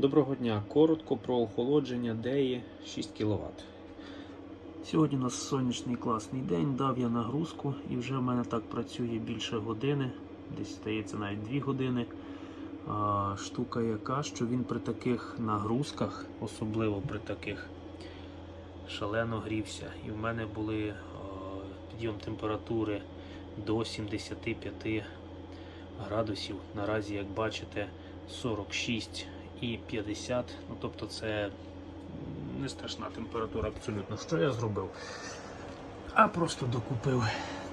Доброго дня. Коротко про охолодження DEI 6 кВт. Сьогодні у нас сонячний класний день, дав я нагрузку і вже в мене так працює більше години, десь стається навіть 2 години. Штука яка, що він при таких нагрузках, особливо при таких, шалено грівся. І в мене були підйом температури до 75 градусів. Наразі, як бачите, 46 і 50. Ну, тобто це не страшна температура абсолютно. Що я зробив? А просто докупив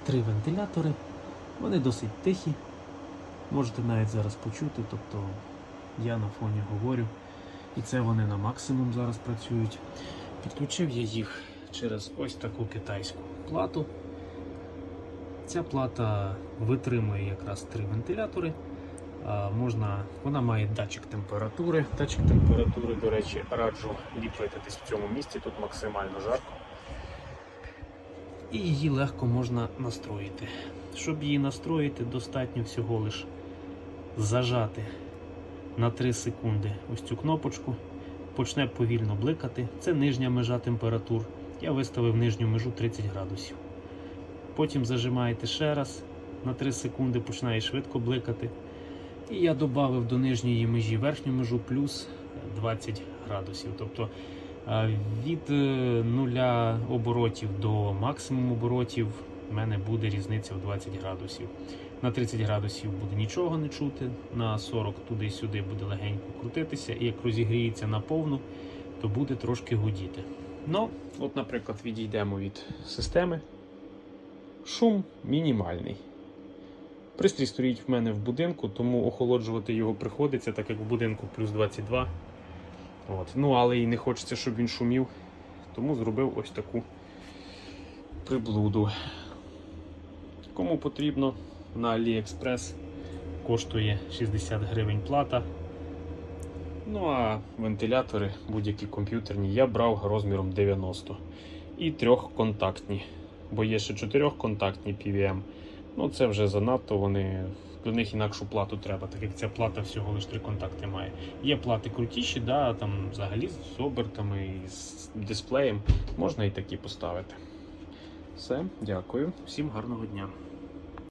три вентилятори. Вони досить тихі. Можете навіть зараз почути, тобто я на фоні говорю. І це вони на максимум зараз працюють. Підключив я їх через ось таку китайську плату. Ця плата витримує якраз три вентилятори. Можна, вона має датчик температури. Датчик температури, до речі, раджу ліпити в цьому місці, тут максимально жарко. І її легко можна настроїти. Щоб її настроїти, достатньо всього лиш зажати на 3 секунди ось цю кнопочку. Почне повільно бликати. Це нижня межа температур. Я виставив нижню межу 30 градусів. Потім зажимаєте ще раз, на 3 секунди починає швидко бликати. І я додав до нижньої межі верхню межу плюс 20 градусів. Тобто е, від е, нуля оборотів до максимуму оборотів в мене буде різниця в 20 градусів. На 30 градусів буде нічого не чути, на 40 туди-сюди буде легенько крутитися, і як розігріється на повну, то буде трошки гудіти. Ну, от, наприклад, відійдемо від системи. Шум мінімальний. Пристрій стоїть в мене в будинку, тому охолоджувати його приходиться, так як в будинку плюс 22. От. Ну, але і не хочеться, щоб він шумів. Тому зробив ось таку приблуду. Кому потрібно на AliExpress коштує 60 гривень плата. Ну а вентилятори будь-які комп'ютерні я брав розміром 90 і трьохконтактні, бо є ще чотирьохконтактні PVM. Ну це вже занадто. Вони до них інакшу плату треба, так як ця плата всього лише три контакти має. Є плати крутіші, да, там взагалі з обертами і з дисплеєм можна і такі поставити. Все, дякую, всім гарного дня.